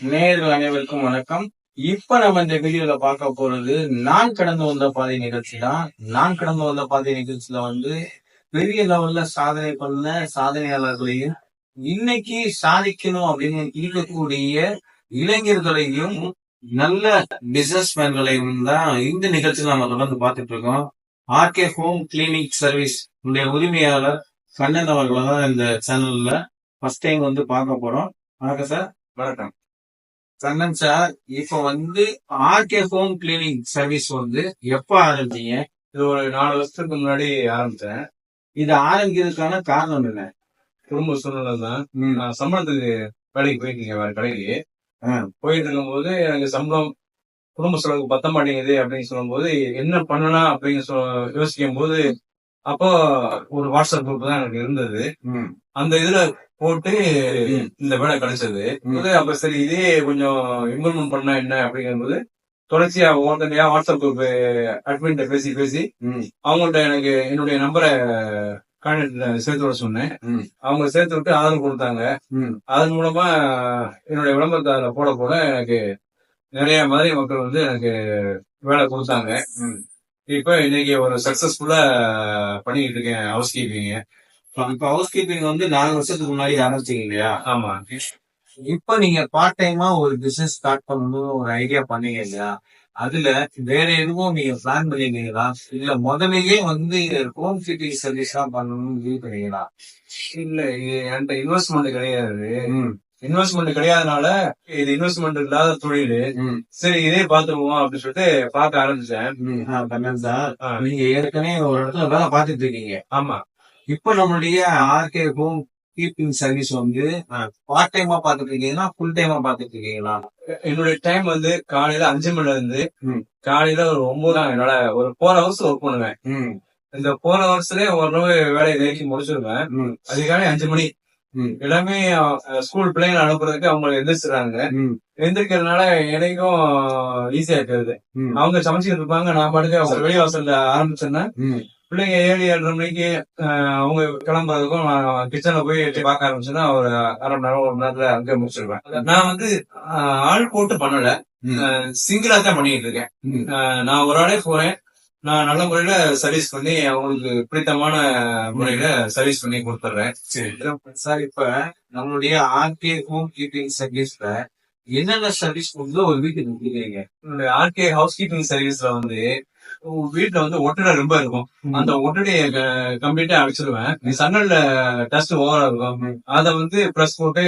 நேயர்கள் அனைவருக்கும் வணக்கம். இப்ப நம்ம இந்த வீடியோல பார்க்க போறது நான் கடந்து வந்த பாதை நிகழ்ச்சி தான் நான் கடந்து வந்த பாதை நிகழ்ச்சியில வந்து பெரிய லெவல்ல சாதனை பண்ண சாதனையாளர்களையும் இன்னைக்கு சாதிக்கணும் அப்படின்னு இருக்கக்கூடிய இளைஞர்களையும் நல்ல பிசினஸ் மேன்களையும் தான் இந்த நிகழ்ச்சியில நம்ம தொடர்ந்து பார்த்துட்டு இருக்கோம். ஆர்கே ஹோம் கிளினிக் சர்வீஸ் உடைய உரிமையாளர் கண்ணன் அவர்களை தான் இந்த சேனல்ல ஃபர்ஸ்ட் டைம் வந்து பார்க்க போறோம். வணக்கம் சார். வணக்கம். கண்ணன் சார் இப்ப வந்து ஆர்கே ஹோம் கிளீனிங் சர்வீஸ் வந்து எப்ப ஆரம்பிச்சீங்க இது ஒரு நாலு வருஷத்துக்கு முன்னாடி ஆரம்பிச்சேன். இது ஆரம்பிக்கிறதுக்கான காரணம் என்ன? குடும்ப சூழ்நிலை தான். நான் சம்பளத்துக்கு வேலைக்கு போயிருக்கீங்க வேற கடைக்கு. போயிட்டு இருக்கும்போது எனக்கு சம்பளம் குடும்ப செலவுக்கு பத்த மாட்டேங்குது அப்படின்னு சொல்லும்போது என்ன பண்ணலாம் அப்படின்னு யோசிக்கும் போது அப்போ ஒரு வாட்ஸ்அப் குரூப் தான் எனக்கு இருந்தது. அந்த இதுல போட்டு. இந்த வேலை கிடைச்சது அப்ப சரி இதே கொஞ்சம் இம்ப்ரூவ்மெண்ட் பண்ணா என்ன அப்படிங்கும்போது தொடர்ச்சியா ஒவ்வொருத்தனையா வாட்ஸ்அப் குரூப் அட்மின் பேசி பேசி அவங்கள்ட்ட எனக்கு என்னுடைய நம்பரை கான்டாக்ட் சேர்த்து விட சொன்னேன். அவங்க சேர்த்து விட்டு ஆதரவு கொடுத்தாங்க. அதன் மூலமா என்னுடைய விளம்பரத்தை அதுல போட போட எனக்கு நிறைய மதுரை மக்கள் வந்து எனக்கு வேலை கொடுத்தாங்க. இப்ப இன்னைக்கு ஒரு சக்சஸ்ஃபுல்லா பண்ணிட்டு இருக்கேன் ஹவுஸ் கீப்பிங் இப்ப ஹவுஸ் கீப்பிங் வந்து நாலு வருஷத்துக்கு முன்னாடி ஆரம்பிச்சீங்க இல்லையா? ஆமா. இப்ப நீங்க பார்ட் டைமா ஒரு பிசினஸ் ஸ்டார்ட் பண்ணணும் ஒரு ஐடியா பண்ணீங்க இல்லையா? அதுல வேற எதுவும் நீங்க பிளான் பண்ணிருக்கீங்களா? இல்ல முதல்லயே வந்து ஹோம் கீப்பிங் சர்வீஸ் தான் பண்ணணும்னு முடிவு பண்ணீங்களா? இல்ல என்கிட்ட இன்வெஸ்ட்மெண்ட் கிடையாது. இன்வெஸ்ட்மெண்ட் கிடையாதனால இது இன்வெஸ்ட்மெண்ட் இல்லாத தொழில். சரி இதே பாத்துருவோம் அப்படின்னு சொல்லிட்டு பார்க்க ஆரம்பிச்சேன். நீங்க ஏற்கனவே ஒரு இடத்துல வேலை பார்த்துட்டு இருக்கீங்க. ஆமா. இப்ப நம்மளுடைய ஆர்கே ஹோம் கீப்பிங் சர்வீஸ் வந்து பார்ட் டைமா பாத்துட்டு இருக்கீங்களா ஃபுல் டைமா பாத்துட்டு இருக்கீங்களா? என்னுடைய டைம் வந்து காலையில அஞ்சு மணில இருந்து. காலையில ஒரு ஒன்பது என்னால ஒரு ஃபோர் ஹவர்ஸ் ஒர்க் பண்ணுவேன். இந்த ஃபோர் ஹவர்ஸ்லயே ஓரளவு வேலையை நெருக்கி முடிச்சிருவேன். ம், அஞ்சு மணி. எல்லாமே ஸ்கூல் பிள்ளைங்களை அனுப்புறதுக்கு அவங்க எந்திரிச்சிடுறாங்க. எந்திரிக்கிறதுனால எனக்கும் ஈஸியா இருக்கிறது. அவங்க சமைச்சிட்டு இருப்பாங்க நான் பாட்டுக்கு அவங்க வெளிவாசல்ல ஆரம்பிச்சேன்னா பிள்ளைங்க ஏழு ஏழரை மணிக்கு அவங்க கிளம்புறதுக்கும் நான் கிச்சன்ல போய் பார்க்க ஆரம்பிச்சேன்னா ஒரு அரை மணி நேரம் ஒரு நேரத்துல அங்கே முடிச்சிருவேன். நான் வந்து ஆள் போட்டு பண்ணல. சிங்கிளா தான் பண்ணிட்டு இருக்கேன். நான் ஒரு ஆளே போறேன். நான் நல்ல முறையில சர்வீஸ் பண்ணி அவங்களுக்கு பிடித்தமான முறையில சர்வீஸ் பண்ணி கொடுத்துட்றேன் சார். இப்ப நம்மளுடைய ஆர்கே ஹோம் கீப்பிங் சர்வீஸ்ல என்னென்ன சர்வீஸ் வந்து ஒரு வீட்டுக்கு கொடுக்குறீங்க ஆர்கே ஹவுஸ் கீப்பிங் சர்வீஸ்ல வந்து வீட்டுல வந்து ஒட்டடை ரொம்ப இருக்கும். அந்த ஒட்டடையை கம்ப்ளீட்டா அடிச்சிருவேன். சன்னல்ல டஸ்ட் ஓவரா இருக்கும். அத வந்து பிரஸ் போட்டு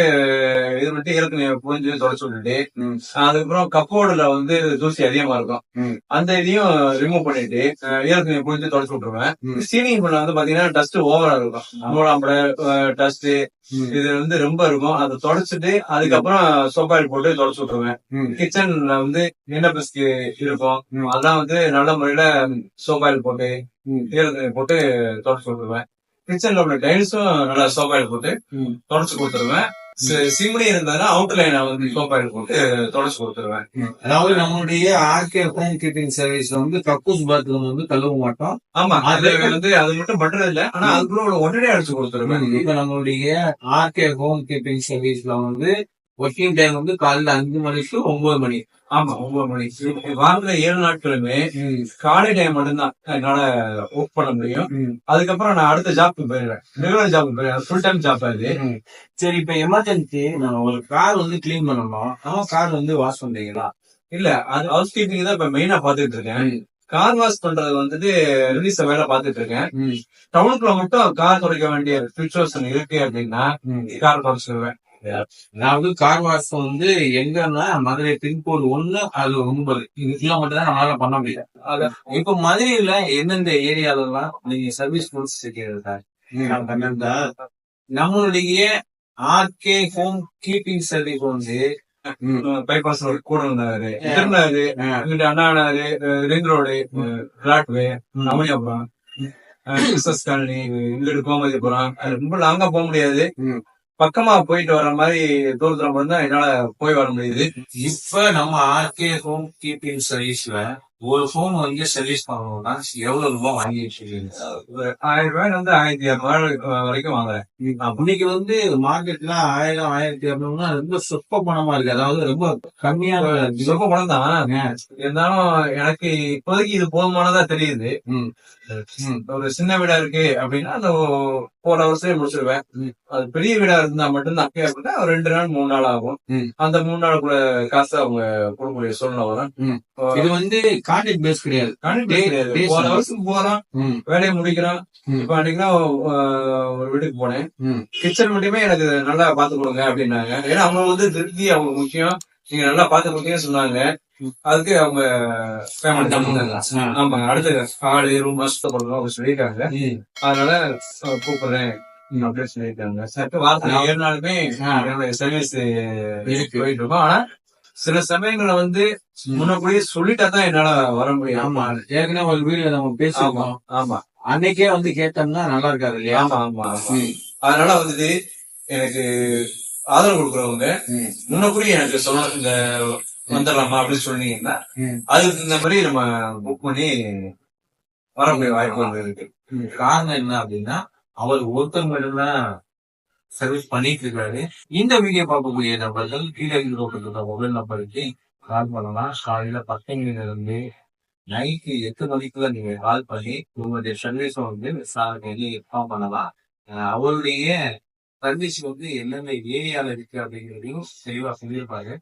இது பண்ணிட்டு ஏற்கனவே புரிஞ்சு தொடச்சு விட்டுட்டு. அதுக்கப்புறம் கப்போர்டுல வந்து தூசி அதிகமா இருக்கும். அந்த இதையும் ரிமூவ் பண்ணிட்டு ஏற்கனவே புரிஞ்சு தொடச்சு விட்டுருவேன். ம். சீலிங் பண்ண வந்து பாத்தீங்கன்னா டஸ்ட் ஓவரா இருக்கும். மூலாம்பட டஸ்ட் இது வந்து ரொம்ப இருக்கும். அதை தொடச்சிட்டு அதுக்கப்புறம் சோப்பாயில் போட்டு தொடச்சு விட்டுருவேன். கிச்சன்ல வந்து எண்ணெய் பிஸ்கு இருக்கும். அதெல்லாம் வந்து நல்ல முறையில சோப்பாயில் போட்டு ம். ஈரத்துணி போட்டு தொடச்சு விட்டுருவேன். கிச்சன்ல உள்ள டைல்ஸும் நல்லா சோப்பாயில் போட்டு. தொடச்சு கொடுத்துருவேன். சி- சிம்னி இருந்ததுன்னா அவுட்லைனை வந்து சோப்பாயில் போட்டு தொடச்சு கொடுத்துருவேன். அதாவது நம்மளுடைய ஆர்கே ஹோம் கீப்பிங் சர்வீஸ்ல வந்து கக்கூஸ் பாத்ரூம் வந்து கழுவ மாட்டோம். ஆமா அது வந்து அது மட்டும் பண்றது இல்ல. ஆனா அதுக்குள்ள உடனே அடிச்சு கொடுத்துருவேன். இப்ப நம்மளுடைய ஆர்கே ஹோம் கீப்பிங் சர்வீஸ்ல வந்து ஒர்க்கிங் டைம் வந்து காலையில அஞ்சு மணிக்கு ஒன்பது மணி. ஆமா ஒன்பது மணி. வாரத்துல ஏழு நாட்களுமே காலை டைம் மட்டும்தான் என்னால ஒர்க் பண்ண முடியும். அதுக்கப்புறம் நான் அடுத்த ஜாப்க்கு போயிடுவேன். ரெகுலர் ஜாப் போயிடுவேன். ஃபுல் டைம் ஜாப் அது. சரி இப்ப எமர்ஜென்சி நான் ஒரு கார் வந்து கிளீன் பண்ணணும். ஆனா கார் வந்து வாஷ் பண்றீங்களா இல்ல அது ஹவுஸ் கீப்பிங் தான் இப்ப மெயினா பாத்துட்டு இருக்கேன். கார் வாஷ் பண்றது வந்துட்டு ரிலீஸ் வேலை பாத்துட்டு இருக்கேன். டவுனுக்குள்ள மட்டும் கார் துடைக்க வேண்டிய சுச்சுவேஷன் இருக்கு அப்படின்னா. கார் தொடச்சிடுவேன் அதாவது கார் வாஷ் வந்து எங்கன்னா மதுரை பின்கோடு ஒண்ணு அது ஒன்பது. இதுக்குள்ள மட்டும் தான் நம்மளால பண்ண முடியல அதான். இப்ப மதுரையில எந்தெந்த ஏரியால எல்லாம் நீங்க சர்வீஸ் கொடுத்துருக்கீங்க சார் நம்மளுடைய ஆர்கே ஹோம் கீப்பிங் சர்வீஸ் வந்து பைபாஸ் ரோடு கூட இருந்தாரு. திருநாரு அண்ணாநாரு ரிங் ரோடு பிளாட்வே ம். அமனியாபுரம் கிறிஸ்டஸ் காலனி இங்கிட்டு கோமதிபுரம் அது ரொம்ப லாங்கா போக முடியாது. பக்கமா போயிட்டு வர மாதிரி தூரத்துல மட்டும் என்னால போய் வர முடியுது. இப்ப நம்ம ஆர்கே ஹோம் கீப்பிங் சர்வீஸ்ல ஒரு போன் வந்து சர்வீஸ் பண்ணணும்னா எவ்வளவு ரூபாய் வாங்கி வச்சிருக்கீங்க ஆயிரம் ரூபாய் வந்து ஆயிரத்தி இரநூறு வரைக்கும் வாங்குறேன். இன்னைக்கு வந்து மார்க்கெட்ல ஆயிரம் ஆயிரத்தி இரநூறுனா ரொம்ப சொற்ப பணமா இருக்கு. அதாவது ரொம்ப கம்மியான சொற்ப பணம் தான். இருந்தாலும் எனக்கு இப்போதைக்கு இது போதுமானதா தெரியுது. ஒரு சின்ன வீடா இருக்கு அப்படின்னா அந்த போன வருஷம் முடிச்சிருவேன். அது பெரிய வீடா இருந்தா மட்டும் தான் அப்படின்னா ஒரு ரெண்டு நாள் மூணு நாள் ஆகும். அந்த மூணு நாளுக்குள்ள காசு அவங்க கொடுக்கக்கூடிய சூழ்நிலை வரும். இது வந்து கான்ட்ராக்ட் பேஸ் கிடையாது. வருஷம் போறோம் ம். வேலையை முடிக்கிறோம் ம். இப்ப அன்னைக்குதான் ஒரு வீட்டுக்கு போனேன். கிச்சன் மட்டுமே எனக்கு நல்லா பாத்து கொடுங்க அப்படின்னாங்க. ஏன்னா அவங்க வந்து திருப்தி அவங்க முக்கியம். நீங்க நல்லா பாத்து கொடுத்தீங்கன்னு சொன்னாங்க. அதுக்கு அவங்க பேமெண்ட் ஆ. ஆமா அடுத்த ஆடு ரூம் சுத்தப்படுறோம் அவங்க சொல்லியிருக்காங்க. அதனால கூப்பிடுறேன் அப்படின்னு சொல்லியிருக்காங்க. சரி வாரத்துல ஏழு நாளுமே சர்வீஸ். போயிட்டு இருக்கோம். ஆனா சில சமயங்கள்ல வந்து முன்னக்கூடியே சொல்லிட்டா தான் என்னால வர முடியும். ஆமா. ஏற்கனவே ஒரு வீடியோ நம்ம பேசிருக்கோம் ஆமா. அன்னைக்கே வந்து கேட்டோம்னா நல்லா இருக்காது இல்லையா? ஆமா ஆமா. அதனால வந்து எனக்கு ஆதரவு கொடுக்குறவங்க ம். முன்னக்கூடி எனக்கு சொல்ல இந்த வந்துடலாமா அப்படின்னு சொன்னீங்கன்னா. அதுக்கு இந்த மாதிரி நம்ம புக் பண்ணி வரக்கூடிய வாய்ப்புகள் இருக்கு. காரணம் என்ன அப்படின்னா அவர் ஒருத்தர் மட்டும்தான் சர்வீஸ் பண்ணிட்டு இருக்காரு இந்த வீடியோ பார்க்கக்கூடிய நபர்கள் கீழே இருக்கிற மொபைல் நம்பருக்கு கால் பண்ணலாம். காலையில பத்து மணிலிருந்து நைட்டு எட்டு மணிக்குள்ள நீங்க கால் பண்ணி உங்களுடைய சர்வீஸ் வந்து விசாரணையில இன்ஃபார்ம் பண்ணலாம். அவருடைய சர்வீஸ் வந்து என்னென்ன ஏரியால இருக்கு அப்படிங்கிறதையும் தெளிவா சொல்லியிருப்பாரு.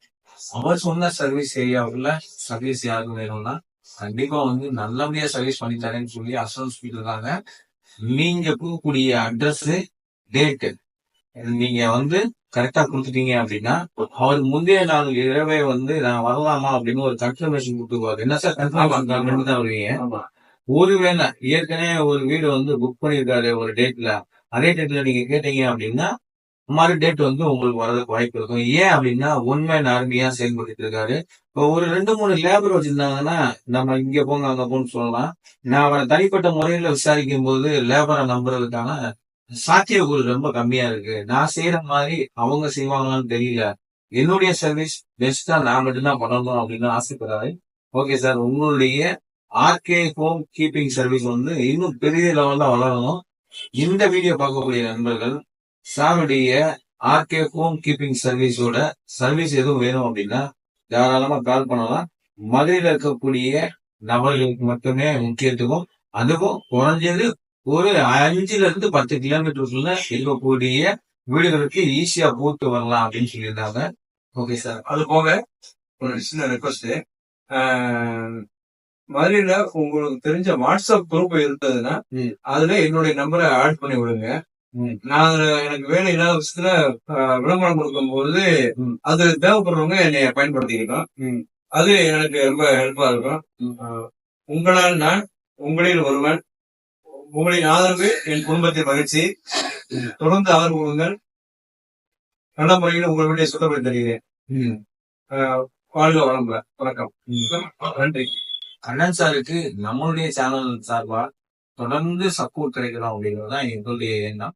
அவர் சொன்ன சர்வீஸ் ஏரியாவுக்குள்ள சர்வீஸ் யாருக்கு வேணும்னா கண்டிப்பா வந்து நல்லபடியா சர்வீஸ் பண்ணி தரேன்னு சொல்லி அசூரன்ஸ் இருக்காங்க நீங்க போகக்கூடிய அட்ரஸ் டேட்டு நீங்க வந்து கரெக்டா கொடுத்துட்டீங்க அப்படின்னா அவர் முந்தைய நாள் இரவே வந்து நான் வரலாமா அப்படின்னு ஒரு கன்ஃபர்மேஷன் கொடுத்துருவாரு. என்ன சார் கன்ஃபர்மேஷன் தான் வருவீங்க ஒருவேளை ஏற்கனவே ஒரு வீடு வந்து புக் பண்ணிருக்காரு ஒரு டேட்ல அதே டேட்ல நீங்க கேட்டீங்க அப்படின்னா மறு டேட் வந்து உங்களுக்கு வரதுக்கு வாய்ப்பு இருக்கும். ஏன் அப்படின்னா உண்மை ஆர்மியா செயல்பட்டு இருக்காரு. இப்போ ஒரு ரெண்டு மூணு லேபர் வச்சிருந்தாங்கன்னா நம்ம இங்க போங்க அங்க போன்னு சொல்லலாம். நான் அவரை தனிப்பட்ட முறையில விசாரிக்கும் போது லேபரை நம்புறதுக்கான சாத்தியக்கூறு ரொம்ப கம்மியா இருக்கு. நான் செய்யற மாதிரி அவங்க செய்வாங்களான்னு தெரியல. என்னுடைய சர்வீஸ் பெஸ்டா நான் மட்டும்தான் பண்ணணும் அப்படின்னு ஆசைப்படுறாரு. ஓகே சார் உங்களுடைய ஆர்கே ஹோம் கீப்பிங் சர்வீஸ் வந்து இன்னும் பெரிய லெவல்ல வளரணும். இந்த வீடியோ பார்க்கக்கூடிய நண்பர்கள் சாருடைய ஆர்கே ஹோம் கீப்பிங் சர்வீஸோட சர்வீஸ் எதுவும் வேணும் அப்படின்னா தாராளமா கால் பண்ணலாம். மதுரையில் இருக்கக்கூடிய நபர்களுக்கு மட்டுமே முக்கியத்துவம். அதுவும் குறைஞ்சது ஒரு அஞ்சுல இருந்து பத்து கிலோமீட்டருக்குள்ள இருக்கக்கூடிய வீடுகளுக்கு ஈஸியா போட்டு வரலாம் அப்படின்னு சொல்லியிருந்தாங்க ஓகே சார் அது போக ஒரு சின்ன ரெக்வஸ்ட் மதுரையில உங்களுக்கு தெரிஞ்ச வாட்ஸ்அப் குரூப் இருந்ததுன்னா. அதுல என்னுடைய நம்பரை ஆட் பண்ணி விடுங்க. நான் எனக்கு வேலை இல்லாத பட்சத்துல விளம்பரம் கொடுக்கும்போது ம். அது தேவைப்படுறவங்க என்னை பயன்படுத்திக்கிட்டோம். அது எனக்கு ரொம்ப ஹெல்ப்பா இருக்கும் உங்களால் நான் உங்களில் ஒருவன் உங்களின் ஆதரவு என் குடும்பத்தின் மகிழ்ச்சி. தொடர்ந்து ஆதரவு கொடுங்கள். நல்ல முறையில் உங்கள் வீட்டை சுத்தப்படுத்தி தருகிறேன். வாழ்க வளமுல வணக்கம். நன்றி. கண்ணன் சாருக்கு நம்மளுடைய சேனல் சார்பா தொடர்ந்து சப்போர்ட் கிடைக்கணும் அப்படிங்கிறது தான் எங்களுடைய எண்ணம்.